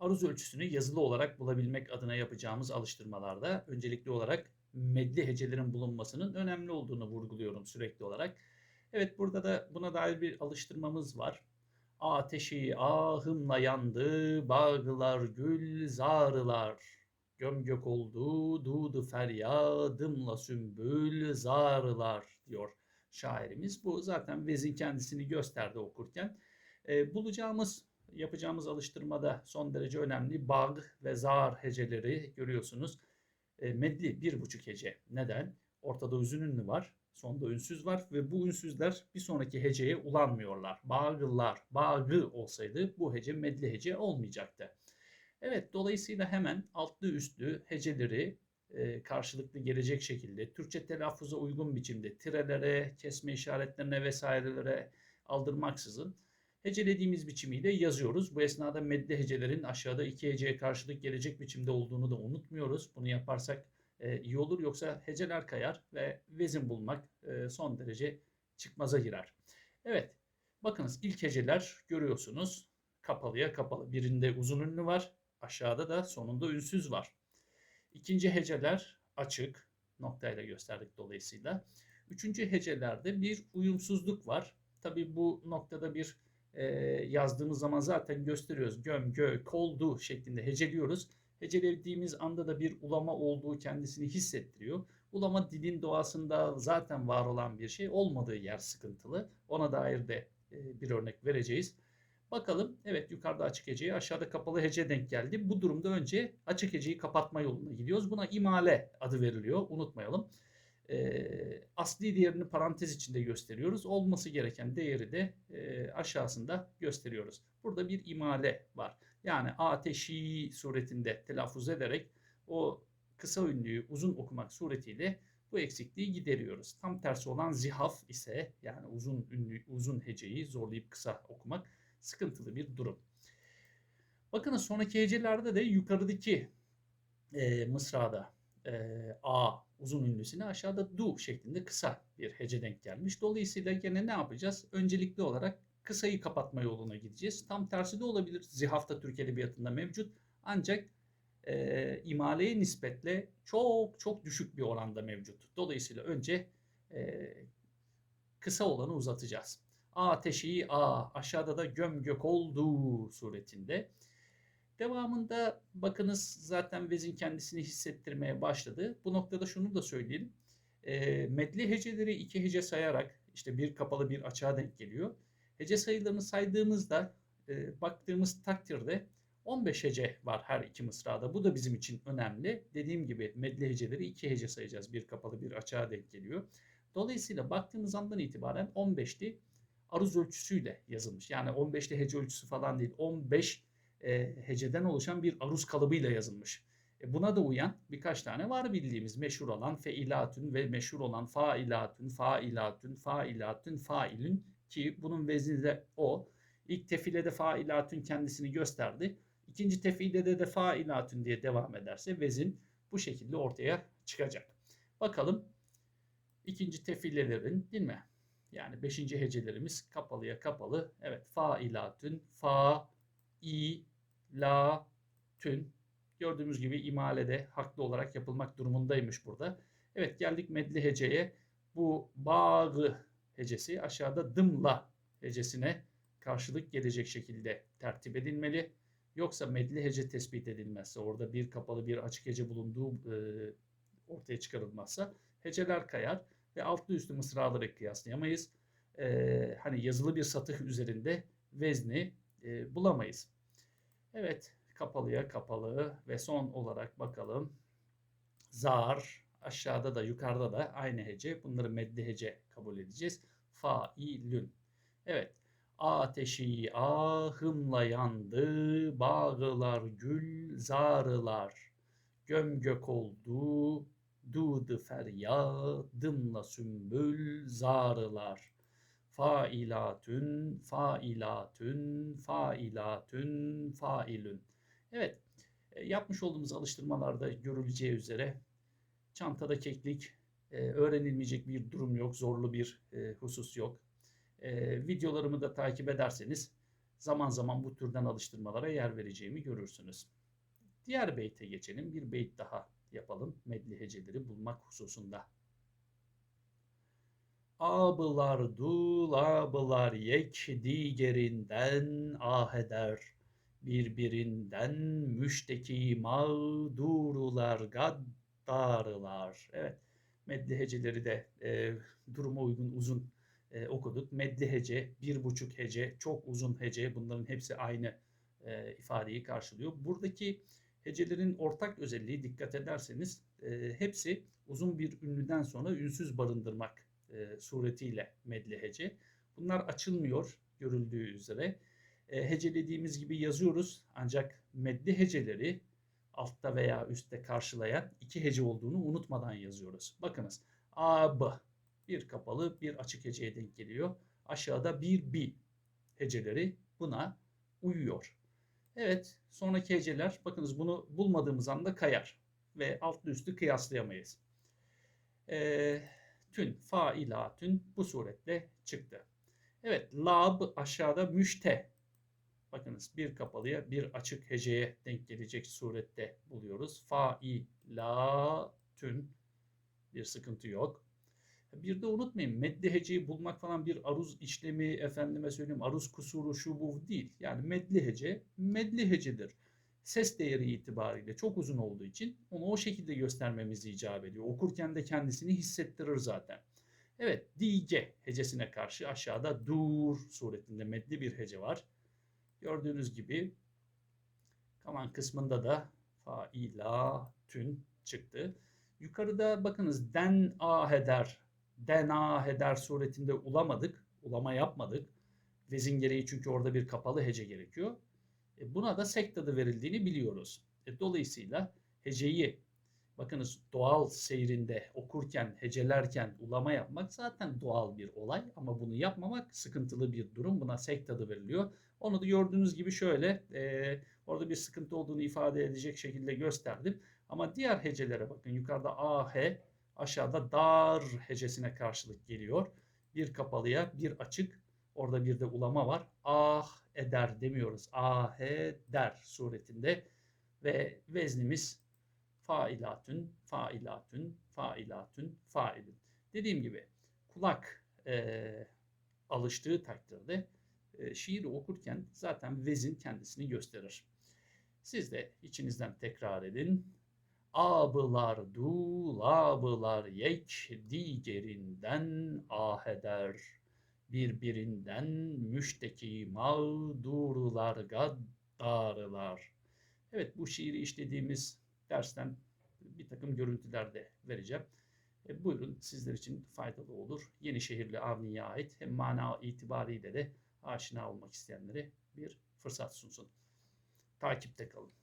Aruz ölçüsünü yazılı olarak bulabilmek adına yapacağımız alıştırmalarda öncelikli olarak medli hecelerin bulunmasının önemli olduğunu vurguluyorum sürekli olarak. Evet burada da buna dair bir alıştırmamız var. Ateşi ahımla yandı, bağlar gül zarılar. Gömgök oldu, dudu feryadımla sümbül zarılar diyor şairimiz. Bu zaten vezin kendisini gösterdi okurken. E, bulacağımız, yapacağımız alıştırmada son derece önemli bağ ve zar heceleri görüyorsunuz. E, medli bir buçuk hece. Neden? Ortada uzun ünlü var, sonda ünsüz var ve bu ünsüzler bir sonraki heceye ulanmıyorlar. Bağlılar, bağı olsaydı bu hece medli hece olmayacaktı. Evet dolayısıyla hemen altlı üstlü heceleri e, karşılıklı gelecek şekilde Türkçe telaffuza uygun biçimde tirelere, kesme işaretlerine vesairelere aldırmaksızın hecelediğimiz biçimiyle yazıyoruz. Bu esnada medde hecelerin aşağıda iki heceye karşılık gelecek biçimde olduğunu da unutmuyoruz. Bunu yaparsak e, iyi olur yoksa heceler kayar ve vezin bulmak e, son derece çıkmaza girer. Evet bakınız ilk heceler görüyorsunuz kapalıya kapalı. Birinde uzun ünlü var aşağıda da sonunda ünsüz var. İkinci heceler açık noktayla gösterdik dolayısıyla. Üçüncü hecelerde bir uyumsuzluk var. Tabi bu noktada bir e, yazdığımız zaman zaten gösteriyoruz. Göm, gö, koldu şeklinde heceliyoruz. Hecelediğimiz anda da bir ulama olduğu kendisini hissettiriyor. Ulama dilin doğasında zaten var olan bir şey olmadığı yer sıkıntılı. Ona dair de e, bir örnek vereceğiz. Bakalım evet yukarıda açık heceye aşağıda kapalı hece denk geldi. Bu durumda önce açık heceyi kapatma yoluna gidiyoruz. Buna imale adı veriliyor unutmayalım. Ee, asli değerini parantez içinde gösteriyoruz. Olması gereken değeri de e, aşağısında gösteriyoruz. Burada bir imale var. Yani ateşi suretinde telaffuz ederek o kısa ünlüyü uzun okumak suretiyle bu eksikliği gideriyoruz. Tam tersi olan zihaf ise yani uzun ünlü uzun heceyi zorlayıp kısa okumak sıkıntılı bir durum. Bakınız sonraki hecelerde de yukarıdaki e, mısrada e, A uzun ünlüsüne aşağıda du şeklinde kısa bir hece denk gelmiş. Dolayısıyla gene ne yapacağız? Öncelikli olarak kısayı kapatma yoluna gideceğiz. Tam tersi de olabilir. Zihafta Türk Edebiyatı'nda mevcut. Ancak e, imaleye nispetle çok çok düşük bir oranda mevcut. Dolayısıyla önce e, kısa olanı uzatacağız. Ateşi a aşağıda da göm gök olduğu suretinde. Devamında bakınız zaten vezin kendisini hissettirmeye başladı. Bu noktada şunu da söyleyelim. E, medli heceleri iki hece sayarak işte bir kapalı bir açığa denk geliyor. Hece sayılarını saydığımızda e, baktığımız takdirde 15 hece var her iki mısrada. Bu da bizim için önemli. Dediğim gibi medli heceleri iki hece sayacağız. Bir kapalı bir açığa denk geliyor. Dolayısıyla baktığımız andan itibaren 15'li aruz ölçüsüyle yazılmış. Yani 15'li hece ölçüsü falan değil. 15 e, heceden oluşan bir aruz kalıbıyla yazılmış. E, buna da uyan birkaç tane var bildiğimiz meşhur olan feilatün ve meşhur olan failatün, failatün, failatün, failün ki bunun vezni de o. İlk tefilede failatün kendisini gösterdi. İkinci tefilede de failatün diye devam ederse vezin bu şekilde ortaya çıkacak. Bakalım ikinci tefillelerin değil mi? Yani beşinci hecelerimiz kapalıya kapalı. Evet failatün, fa, i, la, tün. Gördüğümüz gibi imalede haklı olarak yapılmak durumundaymış burada. Evet geldik medli heceye. Bu bağı hecesi aşağıda dımla hecesine karşılık gelecek şekilde tertip edilmeli. Yoksa medli hece tespit edilmezse, orada bir kapalı bir açık hece bulunduğu e, ortaya çıkarılmazsa heceler kayar ve altlı üstlü mısraları kıyaslayamayız. E, hani yazılı bir satır üzerinde vezni e, bulamayız. Evet kapalıya kapalı ve son olarak bakalım. Zar aşağıda da yukarıda da aynı hece. Bunları meddi hece kabul edeceğiz. Failün. Evet. Ateşi ahımla yandı, bağlar gül zarılar. Gömgök oldu, dudu feryadımla sümbül zarılar. Failatün, failatün, failatün, failün. Evet, e, yapmış olduğumuz alıştırmalarda görüleceği üzere çantada keklik, e, öğrenilmeyecek bir durum yok, zorlu bir e, husus yok. Videolarımı da takip ederseniz zaman zaman bu türden alıştırmalara yer vereceğimi görürsünüz. Diğer beyte geçelim. Bir beyt daha yapalım medli heceleri bulmak hususunda. Abılar dul abılar yek digerinden ah eder. Birbirinden müşteki mağdurular gaddarılar. Evet medli heceleri de e, duruma uygun uzun e, okuduk. Medli hece, bir buçuk hece, çok uzun hece bunların hepsi aynı e, ifadeyi karşılıyor. Buradaki hecelerin ortak özelliği dikkat ederseniz e, hepsi uzun bir ünlüden sonra ünsüz barındırmak e, suretiyle medli hece. Bunlar açılmıyor görüldüğü üzere. E, hecelediğimiz gibi yazıyoruz ancak medli heceleri altta veya üstte karşılayan iki hece olduğunu unutmadan yazıyoruz. Bakınız A, B bir kapalı bir açık heceye denk geliyor. Aşağıda bir B heceleri buna uyuyor. Evet sonraki heceler bakınız bunu bulmadığımız anda kayar ve altlı üstü kıyaslayamayız. E, tün, failatün bu suretle çıktı. Evet lab aşağıda müşte Bakınız bir kapalıya bir açık heceye denk gelecek surette buluyoruz. Fa, i, la, tün. Bir sıkıntı yok. Bir de unutmayın medli heceyi bulmak falan bir aruz işlemi efendime söyleyeyim aruz kusuru şu bu değil. Yani medli hece medli hecedir. Ses değeri itibariyle çok uzun olduğu için onu o şekilde göstermemiz icap ediyor. Okurken de kendisini hissettirir zaten. Evet, dice hecesine karşı aşağıda dur suretinde medli bir hece var. Gördüğünüz gibi kaman kısmında da fa ila tün çıktı. Yukarıda bakınız den a heder, den a heder suretinde ulamadık, ulama yapmadık. Vezin gereği çünkü orada bir kapalı hece gerekiyor. E buna da sekt adı verildiğini biliyoruz. E dolayısıyla heceyi bakınız doğal seyrinde okurken, hecelerken ulama yapmak zaten doğal bir olay ama bunu yapmamak sıkıntılı bir durum. Buna sekt adı veriliyor. Onu da gördüğünüz gibi şöyle e, orada bir sıkıntı olduğunu ifade edecek şekilde gösterdim. Ama diğer hecelere bakın yukarıda A, aşağıda dar hecesine karşılık geliyor. Bir kapalıya bir açık orada bir de ulama var. Ah eder demiyoruz. Ah der suretinde ve veznimiz failatün, failatün, failatün, failün. Dediğim gibi kulak e, alıştığı takdirde e, şiiri okurken zaten vezin kendisini gösterir. Siz de içinizden tekrar edin. Abılar dul, abılar yek, digerinden ah eder. Birbirinden müşteki mağdurlar gaddarılar. Evet bu şiiri işlediğimiz dersten bir takım görüntüler de vereceğim. E, buyurun sizler için faydalı olur. Yenişehirli Avni'ye ait hem mana itibariyle de aşina olmak isteyenlere bir fırsat sunsun. Takipte kalın.